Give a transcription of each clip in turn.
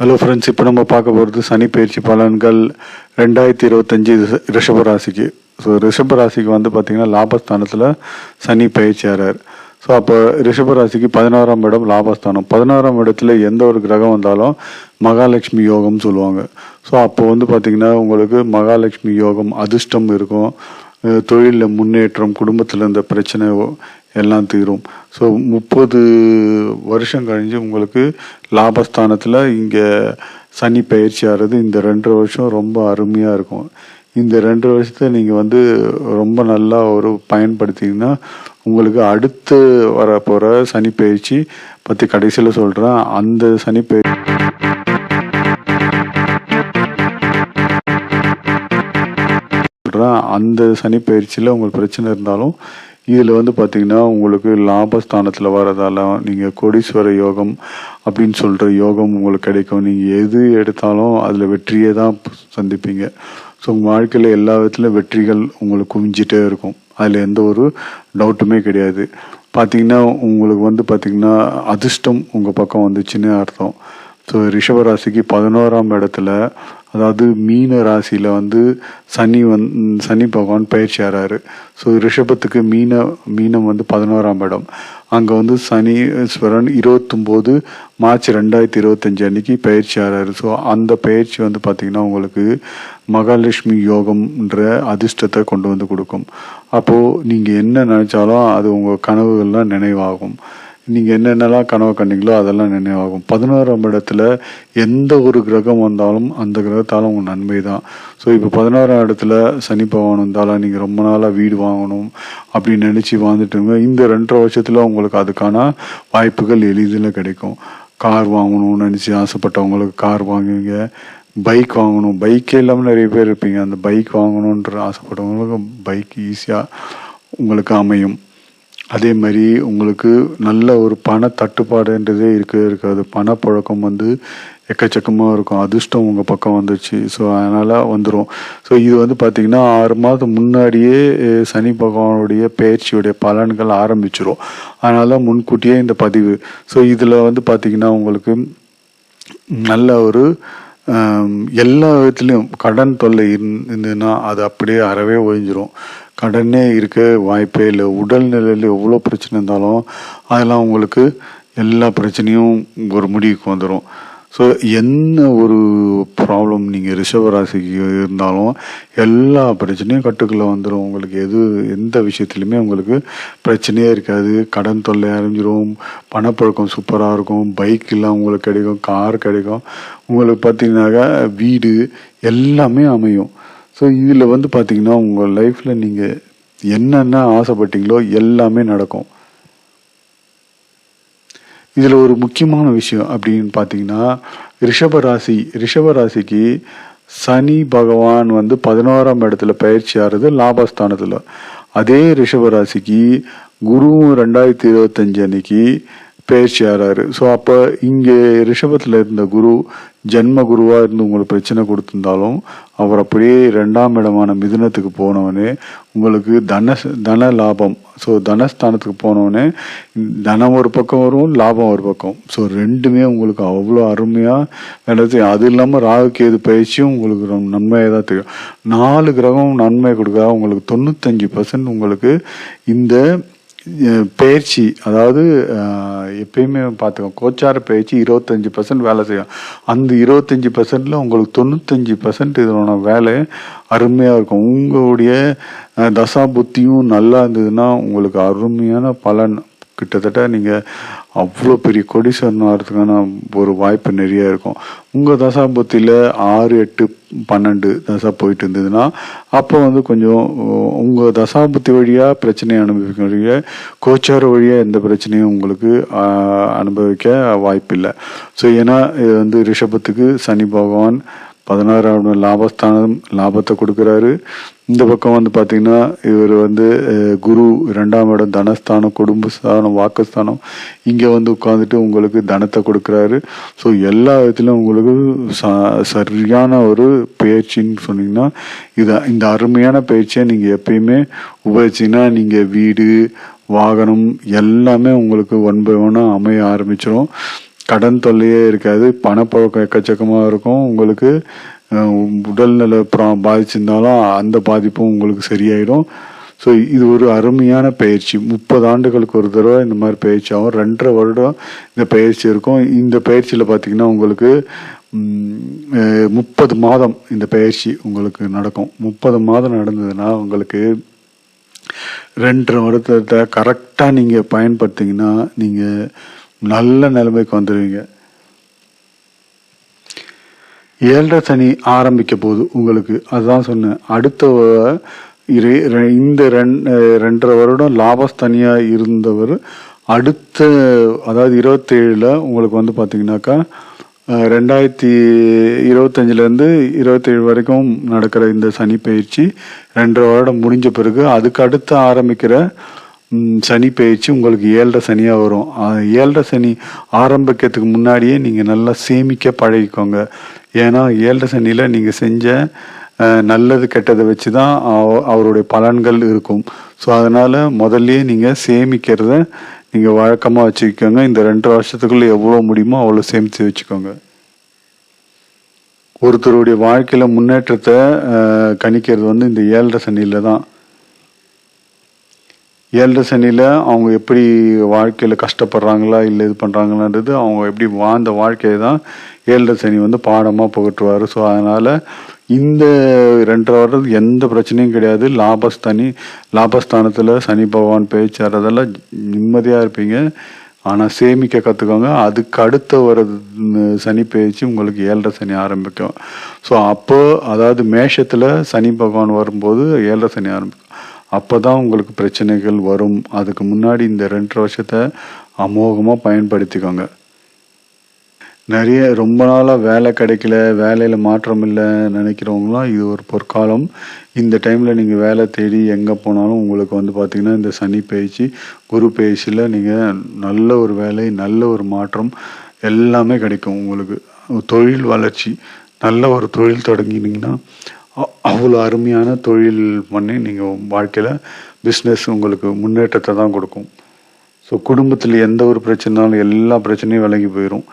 Hello friends இப்போ நம்ம பார்க்க போகிறது சனி பயிற்சி பலன்கள் ரெண்டாயிரத்தி இருபத்தஞ்சி ரிஷப ராசிக்கு. ஸோ ரிஷப ராசிக்கு வந்து பார்த்திங்கன்னா லாபஸ்தானத்தில் சனி பயிற்சி ஸோ அப்போ ரிஷப ராசிக்கு பதினாறாம் இடம் லாபஸ்தானம். பதினாறாம் இடத்துல எந்த ஒரு கிரகம் வந்தாலும் மகாலட்சுமி யோகம்னு சொல்லுவாங்க. ஸோ அப்போ வந்து பார்த்திங்கன்னா உங்களுக்கு மகாலட்சுமி யோகம் அதிர்ஷ்டம் இருக்கும். தொழிலில் முன்னேற்றம் குடும்பத்தில் இருந்த பிரச்சனை எல்லாம் தீரும். ஸோ முப்பது வருஷம் கழிஞ்சு உங்களுக்கு லாபஸ்தானத்தில் இங்கே சனி பயிற்சி ஆகிறது இந்த ரெண்டு வருஷம் ரொம்ப அருமையாக இருக்கும். இந்த ரெண்டு வருஷத்தை நீங்கள் வந்து ரொம்ப நல்லா ஒரு பயன்படுத்திங்கன்னா உங்களுக்கு அடுத்து வரப்போகிற சனி பயிற்சி பற்றி கடைசியில் சொல்கிறேன் அந்த சனி பயிற்சி சொல்கிறேன் அந்த சனி பயிற்சியில் உங்களுக்கு பிரச்சனை இருந்தாலும் இதில் வந்து பார்த்தீங்கன்னா உங்களுக்கு லாபஸ்தானத்தில் வரதால நீங்கள் கோடீஸ்வர யோகம் அப்படின்னு சொல்கிற யோகம் உங்களுக்கு கிடைக்கும். நீங்கள் எது எடுத்தாலும் அதில் வெற்றியே தான் சந்திப்பீங்க. ஸோ உங்கள் வாழ்க்கையில் எல்லா விதத்துலையும் வெற்றிகள் உங்களுக்கு குவிஞ்சிட்டே இருக்கும். அதில் எந்த ஒரு டவுட்டுமே கிடையாது. பார்த்தீங்கன்னா உங்களுக்கு வந்து பார்த்தீங்கன்னா அதிர்ஷ்டம் உங்கள் பக்கம் வந்துச்சுன்னு அர்த்தம். ஸோ ரிஷபராசிக்கு பதினோராம் இடத்துல அதாவது மீன ராசியில் வந்து சனி வந் சனி பகவான் பயிற்சி ஆறாரு. ஸோ ரிஷபத்துக்கு மீன மீனம் வந்து பதினோராம் இடம். அங்கே வந்து சனீஸ்வரன் இருபத்தொம்போது மார்ச் ரெண்டாயிரத்தி இருபத்தஞ்சு அன்னைக்கு பயிற்சி ஆறாரு. ஸோ அந்த பயிற்சி வந்து பார்த்திங்கன்னா உங்களுக்கு மகாலட்சுமி யோகம்ன்ற அதிர்ஷ்டத்தை கொண்டு வந்து கொடுக்கும். அப்போது நீங்கள் என்ன நினச்சாலும் அது உங்கள் கனவுகள்லாம் நினைவாகும். நீங்கள் என்னென்னலாம் கனவு கண்டீங்களோ அதெல்லாம் நினைவாகும். பதினோராம் இடத்துல எந்த ஒரு கிரகம் வந்தாலும் அந்த கிரகத்தால் உங்கள் நன்மை தான். ஸோ இப்போ பதினோராம் இடத்துல சனி பகவான் வந்தாலும் நீங்கள் ரொம்ப நாளாக வீடு வாங்கணும் அப்படின்னு நினச்சி வாழ்ந்துட்டுங்க இந்த ரெண்டரை வருஷத்தில் உங்களுக்கு அதுக்கான வாய்ப்புகள் எளிதில் கிடைக்கும். கார் வாங்கணும்னு நினச்சி ஆசைப்பட்டவங்களுக்கு கார் வாங்குவீங்க. பைக் வாங்கணும். பைக்கே இல்லாமல் நிறைய பேர் இருப்பீங்க. அந்த பைக் வாங்கணுன்ற ஆசைப்பட்டவங்களுக்கு பைக் ஈஸியாக உங்களுக்கு அமையும். அதே மாதிரி உங்களுக்கு நல்ல ஒரு பண தட்டுப்பாடுன்றதே இருக்கவே இருக்காது. பணப்புழக்கம் வந்து எக்கச்சக்கமாக இருக்கும். அதிர்ஷ்டம் உங்கள் பக்கம் வந்துச்சு ஸோ அதனால் வந்துடும் ஸோ இது வந்து பார்த்திங்கன்னா ஆறு மாதம் முன்னாடியே சனி பகவானுடைய பயிற்சியுடைய பலன்கள் ஆரம்பிச்சிடும் அதனால் முன்கூட்டியே இந்த பதிவு. ஸோ இதில் வந்து பார்த்திங்கன்னா உங்களுக்கு நல்ல ஒரு எல்லா விதத்துலேயும் கடன் தொல்லை இருந்- இருந்ததுன்னா அது அப்படியே அறவே ஒழிஞ்சிரும். கடனே இருக்க வாய்ப்பே இல்லை. உடல்நிலையில் எவ்வளோ பிரச்சனை இருந்தாலும் அதெல்லாம் உங்களுக்கு எல்லா பிரச்சனையும் ஒரு முடிவுக்கு வந்துடும் ஸோ என்ன ஒரு ப்ராப்ளம் நீங்கள் ரிஷபராசிக்கு இருந்தாலும் எல்லா பிரச்சனையும் கட்டுக்குள்ளே வந்துடும் உங்களுக்கு எது எந்த விஷயத்துலையுமே உங்களுக்கு பிரச்சனையே இருக்காது. கடன் தொல்லை அறிஞ்சிரும் பணப்பழக்கம் சூப்பராக இருக்கும். பைக் எல்லாம் உங்களுக்கு கிடைக்கும். கார் கிடைக்கும். உங்களுக்கு பார்த்தீங்கன்னாக்கா வீடு எல்லாமே அமையும். ஸோ இதில் வந்து பார்த்தீங்கன்னா உங்கள் லைஃப்பில் நீங்கள் என்னென்ன ஆசைப்பட்டீங்களோ எல்லாமே நடக்கும். இதில் ஒரு முக்கியமான விஷயம் அப்படின்னு பார்த்தீங்கன்னா ரிஷபராசி ரிஷபராசிக்கு சனி பகவான் வந்து பதினோராம் இடத்துல பயிற்சி ஆறுது லாபஸ்தானத்தில். அதே ரிஷபராசிக்கு குருவும் ரெண்டாயிரத்தி இருபத்தஞ்சு அன்னைக்கு பயிற்சி ஆறாரு. ஸோ அப்போ இங்கே ரிஷபத்தில் இருந்த குரு ஜென்ம குருவாக இருந்து உங்களுக்கு பிரச்சனை கொடுத்துருந்தாலும் அவர் அப்படியே ரெண்டாம் இடமான மிதுனத்துக்கு போனவனே உங்களுக்கு தன தன லாபம். ஸோ தனஸ்தானத்துக்கு போனவொடனே தனம் ஒரு பக்கம் வரும் லாபம் ஒரு பக்கம். ஸோ ரெண்டுமே உங்களுக்கு அவ்வளோ அருமையாக வேலை அது இல்லாமல் ராகு கேது பயிற்சியும் உங்களுக்கு ரொம்ப நன்மையாக தான் தெரியும். நாலு கிரகம் நன்மை கொடுக்க உங்களுக்கு தொண்ணூத்தஞ்சு பர்சன்ட் உங்களுக்கு இந்த பயிற்சி அதாவது எப்பயுமே பார்த்துக்கோ கோச்சார பயிற்சி இருபத்தஞ்சி பர்சன்ட் வேலை செய்யும். அந்த இருபத்தஞ்சி பர்சன்டில் உங்களுக்கு தொண்ணூத்தஞ்சு பர்சன்ட் இதனோட வேலை அருமையாக இருக்கும். உங்களுடைய தசா புத்தியும் நல்லா இருந்ததுன்னா உங்களுக்கு அருமையான பலன். கிட்டத்தட்ட நீங்கள் அவ்வளோ பெரிய கொடிசன் ஆகிறதுக்கான ஒரு வாய்ப்பு நிறைய இருக்கும். உங்கள் தசாபத்தியில் ஆறு எட்டு பன்னெண்டு தசா போயிட்டு இருந்ததுன்னா அப்போ வந்து கொஞ்சம் உங்கள் தசாபத்தி வழியாக பிரச்சனையை அனுபவிக்க கோச்சார வழியாக எந்த பிரச்சனையும் உங்களுக்கு அனுபவிக்க வாய்ப்பில்லை. ஸோ ஏன்னா இது வந்து ரிஷபத்துக்கு சனி பகவான் பதினாறாவது லாபஸ்தானம் லாபத்தை கொடுக்குறாரு. இந்த பக்கம் வந்து பார்த்தீங்கன்னா இவர் வந்து குரு ரெண்டாம் இடம் தனஸ்தானம் குடும்பஸ்தானம் வாக்குஸ்தானம். இங்கே வந்து உட்காந்துட்டு உங்களுக்கு தனத்தை கொடுக்குறாரு. ஸோ எல்லா விதத்துலையும் உங்களுக்கு ச- சரியான ஒரு பயிற்சின்னு சொன்னீங்கன்னா இது இந்த அருமையான பயிற்சியை நீங்கள் எப்பயுமே உபயோகிச்சிங்கன்னா நீங்கள் வீடு வாகனம் எல்லாமே உங்களுக்கு ஒன் பை ஒன்னாக அமைய ஆரம்பிச்சிடும் கடன் தொல்லையே இருக்காது. பணப்பழக்கம் எக்கச்சக்கமாக இருக்கும். உங்களுக்கு உடல்நல ப்ரா- பாதிச்சிருந்தாலும் அந்த பாதிப்பும் உங்களுக்கு சரியாயிடும். ஸோ இது ஒரு அருமையான பயிற்சி. முப்பது ஆண்டுகளுக்கு ஒரு தடவை இந்த மாதிரி பயிற்சி ஆகும். ரெண்டரை வருடம் இந்த பயிற்சி இருக்கும். இந்த பயிற்சியில் பார்த்தீங்கன்னா உங்களுக்கு முப்பது மாதம் இந்த பயிற்சி உங்களுக்கு நடக்கும். முப்பது மாதம் நடந்ததுன்னா உங்களுக்கு ரெண்டரை வருடத்தை கரெக்டாக நீங்கள் பயன்படுத்திங்கன்னா நீங்கள் நல்ல நிலைமைக்கு வந்துடுவீங்க ஏழரை சனி ஆரம்பிக்க போகுது உங்களுக்கு அதுதான் சொன்னேன் அடுத்த இரு- ரெ- இந்த ரெண் ரெண்டரை வருடம் லாபஸ்தனியாக இருந்தவர் அடுத்த அதாவது இருபத்தேழில் உங்களுக்கு வந்து பார்த்தீங்கன்னாக்கா ரெண்டாயிரத்தி இருபத்தஞ்சிலேருந்து இருபத்தேழு வரைக்கும் நடக்கிற இந்த சனி பயிற்சி ரெண்டரை வருடம் முடிஞ்ச பிறகு அதுக்கு அடுத்து ஆரம்பிக்கிற சனி பயிற்சி உங்களுக்கு ஏழரை சனியாக வரும். ஏழரை சனி ஆரம்பிக்கிறதுக்கு முன்னாடியே நீங்கள் நல்லா சேமிக்க பழகிக்கோங்க. ஏன்னா ஏழரை சனியில் நீங்கள் செஞ்ச நல்லது கெட்டதை வச்சு தான் அவ- அவருடைய பலன்கள் இருக்கும். ஸோ அதனால் முதல்லயே நீங்கள் சேமிக்கிறத நீங்கள் வழக்கமாக வச்சுக்கோங்க. இந்த ரெண்டு வருஷத்துக்குள்ளே எவ்வளோ முடியுமோ அவ்வளோ சேமித்து வச்சுக்கோங்க. ஒருத்தருடைய வாழ்க்கையில் முன்னேற்றத்தை கணிக்கிறது வந்து இந்த ஏழரை சனியில் தான் ஏழரை சனியில் அவங்க எப்படி வாழ்க்கையில் கஷ்டப்படுறாங்களா இல்லை இது பண்ணுறாங்களான்றது அவங்க எப்படி வாழ்ந்த வாழ்க்கையை தான் ஏழரை சனி வந்து பாடமாக புகட்டுவார். ஸோ அதனால் இந்த ரெண்டரை வருடம் எந்த பிரச்சனையும் கிடையாது. லாபஸ்தானி லாபஸ்தானத்தில் சனி பகவான் பேச்சாரதெல்லாம் நிம்மதியாக இருப்பீங்க. ஆனால் சேமிக்க கற்றுக்கோங்க அதுக்கு அடுத்த ஒரு சனி பேச்சு உங்களுக்கு ஏழரை சனி ஆரம்பிக்கும். ஸோ அப்போ அதாவது மேஷத்தில் சனி பகவான் வரும்போது ஏழரை சனி ஆரம்பிக்கும். அப்போ தான் உங்களுக்கு பிரச்சனைகள் வரும். அதுக்கு முன்னாடி இந்த ரெண்டரை வருஷத்தை அமோகமாக பயன்படுத்திக்கோங்க. நிறைய ரொம்ப நாளாக வேலை கிடைக்கல வேலையில் மாற்றம் இல்லை நினைக்கிறவங்களாம் இது ஒரு பொற்காலம். இந்த டைமில் நீங்கள் வேலை தேடி எங்கே போனாலும் உங்களுக்கு வந்து பார்த்திங்கன்னா இந்த சனி பயிற்சி குரு பயிற்சியில் நீங்கள் நல்ல ஒரு வேலை நல்ல ஒரு மாற்றம் எல்லாமே கிடைக்கும் உங்களுக்கு. தொழில் வளர்ச்சி நல்ல ஒரு தொழில் தொடங்கினீங்கன்னா அவ்வளோ அருமையான தொழில் பண்ணி நீங்கள் வாழ்க்கையில் பிஸ்னஸ் உங்களுக்கு முன்னேற்றத்தை தான் கொடுக்கும். ஸோ குடும்பத்தில் எந்த ஒரு பிரச்சனைனாலும் எல்லா பிரச்சனையும் விலகி போயிடும்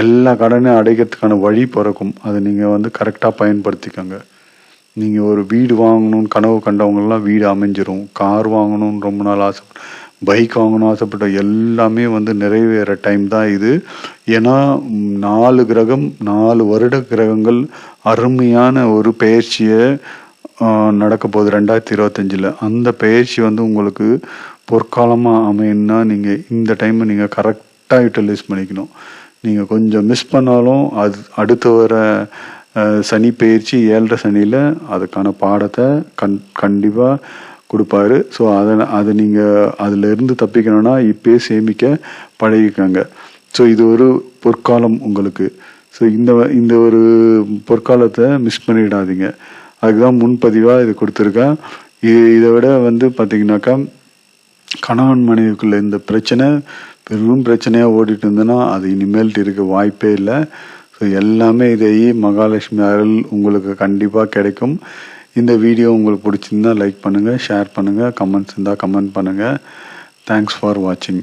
எல்லா கடனையும் அடைக்கிறதுக்கான வழி பிறக்கும். அதை நீங்கள் வந்து கரெக்டாக பயன்படுத்திக்கோங்க. நீங்கள் ஒரு வீடு வாங்கணும்னு கனவு கண்டவங்கள்லாம் வீடு அமைஞ்சிரும். கார் வாங்கணும்னு ரொம்ப நாள் ஆசை பைக் வாங்கணும் ஆசைப்பட்ட எல்லாமே வந்து நிறைவேற டைம் தான் இது. ஏன்னா நாலு கிரகம் நாலு வருட கிரகங்கள் அருமையான ஒரு பயிற்சியை நடக்க போகுது ரெண்டாயிரத்தி இருபத்தஞ்சில். அந்த பயிற்சி வந்து உங்களுக்கு பொற்காலமாக அமையணும்னா நீங்கள் இந்த டைமை நீங்கள் கரெக்டாக யூட்டிலைஸ் பண்ணிக்கணும். நீங்கள் கொஞ்சம் மிஸ் பண்ணாலும் அது அடுத்து வர சனி பயிற்சி ஏழரை சனியில் அதுக்கான பாடத்தை கண் கண்டிப்பாக கொடுப்பாரு. ஸோ அதை அதை நீங்கள் அதிலிருந்து தப்பிக்கணும்னா இப்போயே சேமிக்க பழகிக்கோங்க. ஸோ இது ஒரு பொற்காலம் உங்களுக்கு. ஸோ இந்த இந்த ஒரு பொற்காலத்தை மிஸ் பண்ணிடாதீங்க. அதுக்குதான் முன்பதிவாக இது கொடுத்துருக்கேன் இது இதை விட வந்து பார்த்தீங்கன்னாக்கா கணவன் மனைவிக்குள்ள இந்த பிரச்சனை பெரும் பிரச்சனையாக ஓடிட்டு இருந்ததுன்னா அது இனிமேல்ட்டு இருக்க வாய்ப்பே இல்லை. ஸோ எல்லாமே இதை மகாலட்சுமி அருள் உங்களுக்கு கண்டிப்பாக கிடைக்கும். இந்த வீடியோ உங்களுக்கு பிடிச்சிருந்தா லைக் பண்ணுங்கள் ஷேர் பண்ணுங்கள் கமெண்ட்ஸ் இருந்தால் கமெண்ட் பண்ணுங்கள் தேங்க்ஸ் ஃபார் வாட்சிங்